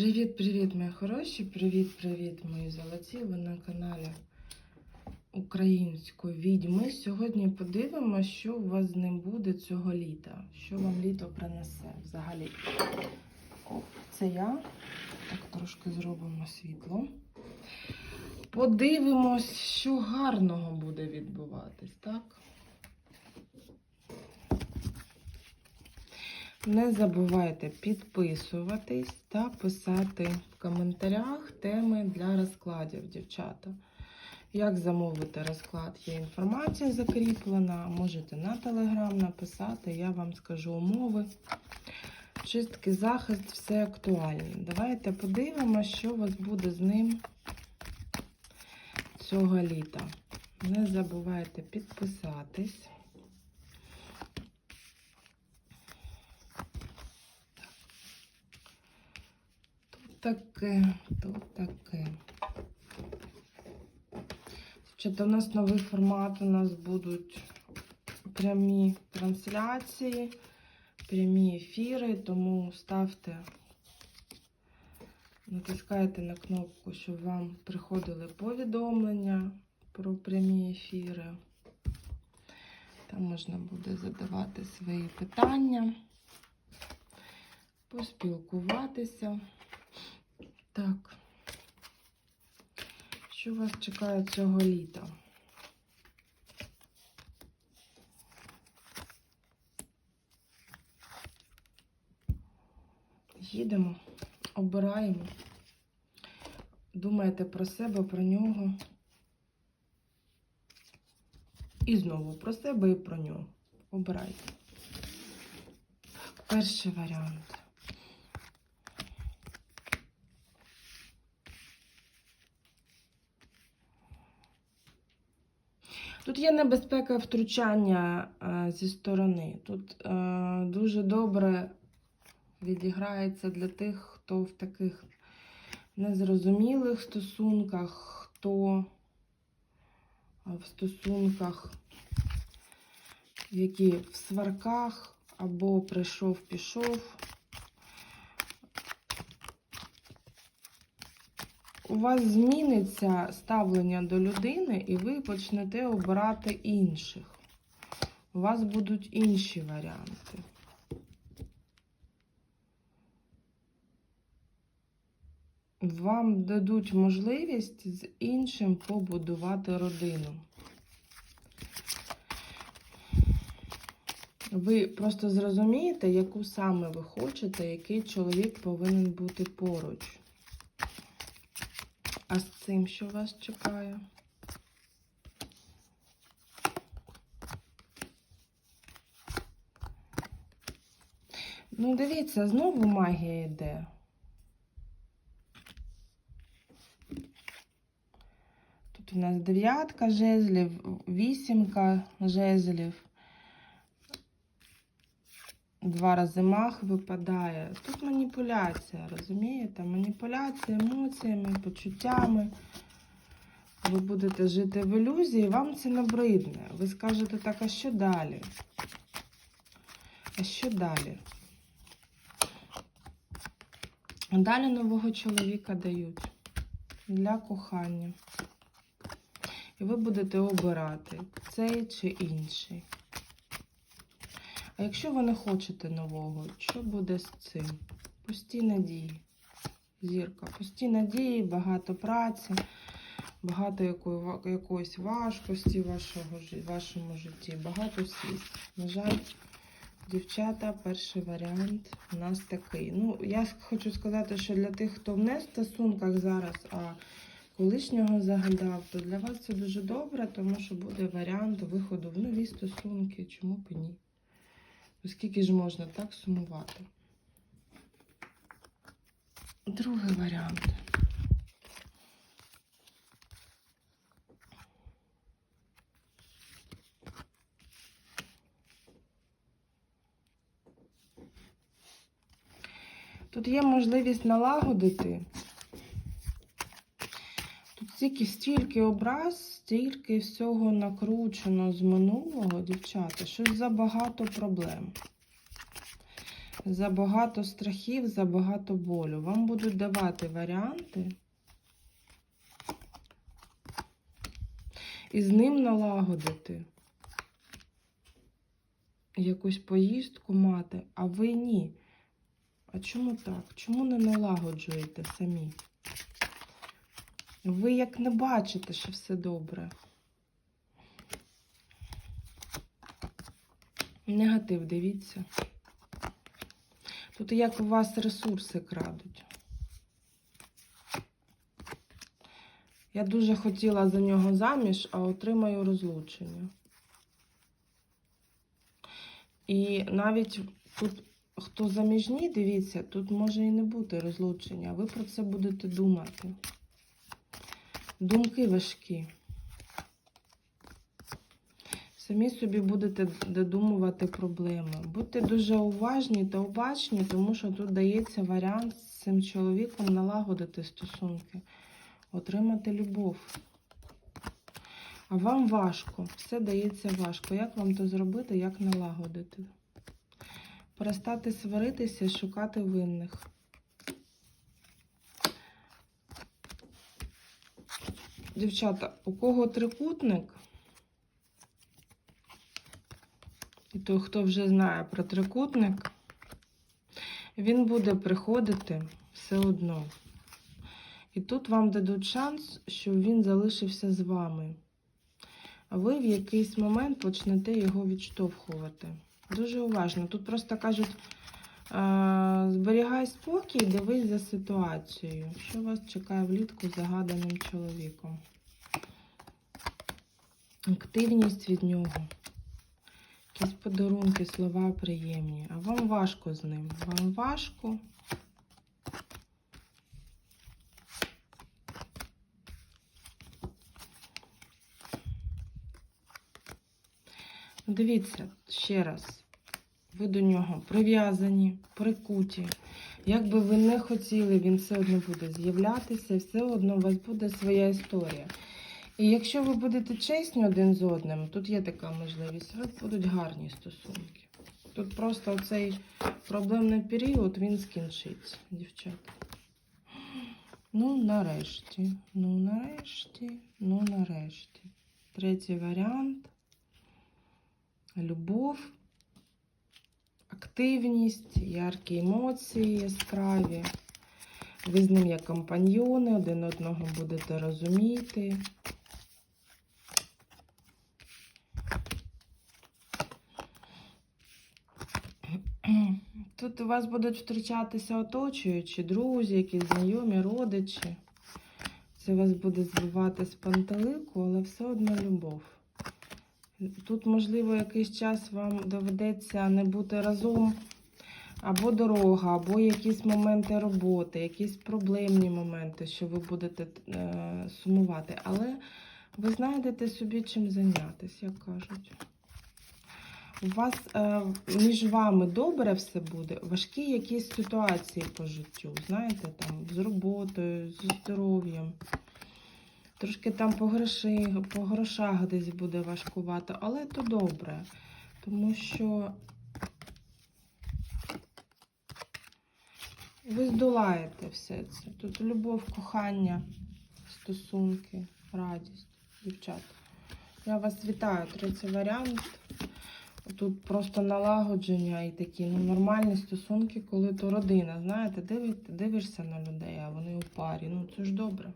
Привіт-привіт, мої хороші! Привіт-привіт, мої золоті! Ви на каналі Української відьми. Сьогодні подивимося, що у вас з ним буде цього літа. Що вам літо принесе взагалі. О, це я. Так, трошки зробимо світло. Подивимось, що гарного буде відбуватись, так? Не забувайте підписуватись та писати в коментарях теми для розкладів, дівчата. Як замовити розклад, є інформація закріплена. Можете на телеграм написати, я вам скажу умови. Чистки, захист, все актуальне. Давайте подивимося, що у вас буде з ним цього літа. Не забувайте підписатись. Таке, то таке. Дівчата, у нас новий формат, у нас будуть прямі трансляції, прямі ефіри, тому ставте, натискайте на кнопку, щоб вам приходили повідомлення про прямі ефіри. Там можна буде задавати свої питання, поспілкуватися. Так. Що вас чекає цього літа? Їдемо, обираємо, думаєте про себе, про нього. І знову про себе і про нього. Обирайте. Перший варіант. Тут є небезпека втручання е, зі сторони. Тут е, дуже добре відіграється для тих, хто в таких незрозумілих стосунках, хто в стосунках, які в сварках або прийшов, у вас зміниться ставлення до людини, і ви почнете обирати інших. У вас будуть інші варіанти. Вам дадуть можливість з іншим побудувати родину. Ви просто зрозумієте, яку саме ви хочете, який чоловік повинен бути поруч. А з цим що вас чекає? Ну, дивіться, знову магія йде. Тут у нас дев'ятка жезлів, вісімка жезлів. Два рази мах випадає. Тут маніпуляція, розумієте? Маніпуляція емоціями, почуттями. Ви будете жити в ілюзії, вам це набридне. Ви скажете так, а що далі? А що далі? Далі нового чоловіка дають для кохання. І ви будете обирати цей чи інший. А якщо ви не хочете нового, що буде з цим? Пусті надії. Зірка, пусті надії, багато праці, багато якої, якоїсь важкості в вашому житті, багато сліз. На жаль, дівчата, перший варіант у нас такий. Ну, я хочу сказати, що для тих, хто не в стосунках зараз, а колишнього загадав, то для вас це дуже добре, тому що буде варіант виходу в нові стосунки. Чому б ні? Оскільки ж можна так сумувати? Другий варіант. Тут є можливість налагодити. Стільки, стільки образ, стільки всього накручено з минулого, дівчата, щось забагато проблем. Забагато страхів, забагато болю. Вам будуть давати варіанти. І з ним налагодити якусь поїздку мати, а ви ні. А чому так? Чому не налагоджуєте самі? Ви як не бачите, що все добре. Негатив, дивіться. Тут як у вас ресурси крадуть. Я дуже хотіла за нього заміж, а отримаю розлучення. І навіть тут, хто заміжні, дивіться, тут може і не бути розлучення. Ви про це будете думати. Думки важкі. Самі собі будете додумувати проблеми. Будьте дуже уважні та обачні, тому що тут дається варіант з цим чоловіком налагодити стосунки, отримати любов. А вам важко, все дається важко. Як вам то зробити, як налагодити? Перестати сваритися, шукати винних. Дівчата, у кого трикутник? І той, хто вже знає про трикутник, він буде приходити все одно. І тут вам дадуть шанс, щоб він залишився з вами. А ви в якийсь момент почнете його відштовхувати. Дуже уважно. Тут просто кажуть: зберігай спокій, дивись за ситуацією. Що вас чекає влітку з загаданим чоловіком? Активність від нього. Якісь подарунки, слова приємні. А вам важко з ним. Вам важко. Дивіться ще раз. Ви до нього прив'язані, прикуті. Як би ви не хотіли, він все одно буде з'являтися, все одно у вас буде своя історія. І якщо ви будете чесні один з одним, тут є така можливість, ви будуть гарні стосунки. Тут просто цей проблемний період він скінчиться, дівчата. Ну, нарешті, ну, нарешті, ну, нарешті. Третій варіант. Любов, активність, яркі емоції яскраві. Ви з ним як компаньйони, один одного будете розуміти. Тут у вас будуть зустрічатися оточуючі, друзі, якісь знайомі, родичі. Це вас буде збивати з пантелику, але все одно любов. Тут, можливо, якийсь час вам доведеться не бути разом, або дорога, або якісь моменти роботи, якісь проблемні моменти, що ви будете е, сумувати. Але ви знайдете собі чим зайнятися, як кажуть. У вас е, між вами добре все буде, важкі якісь ситуації по життю, знаєте, там з роботою, зі здоров'ям. Трошки там по, гроші, по грошах десь буде важкувато, але то добре, тому що ви здолаєте все це. Тут любов, кохання, стосунки, радість, дівчата. Я вас вітаю, третій варіант. Тут просто налагодження і такі ну, нормальні стосунки, коли то родина, знаєте, дивишся на людей, а вони у парі. Ну це ж добре.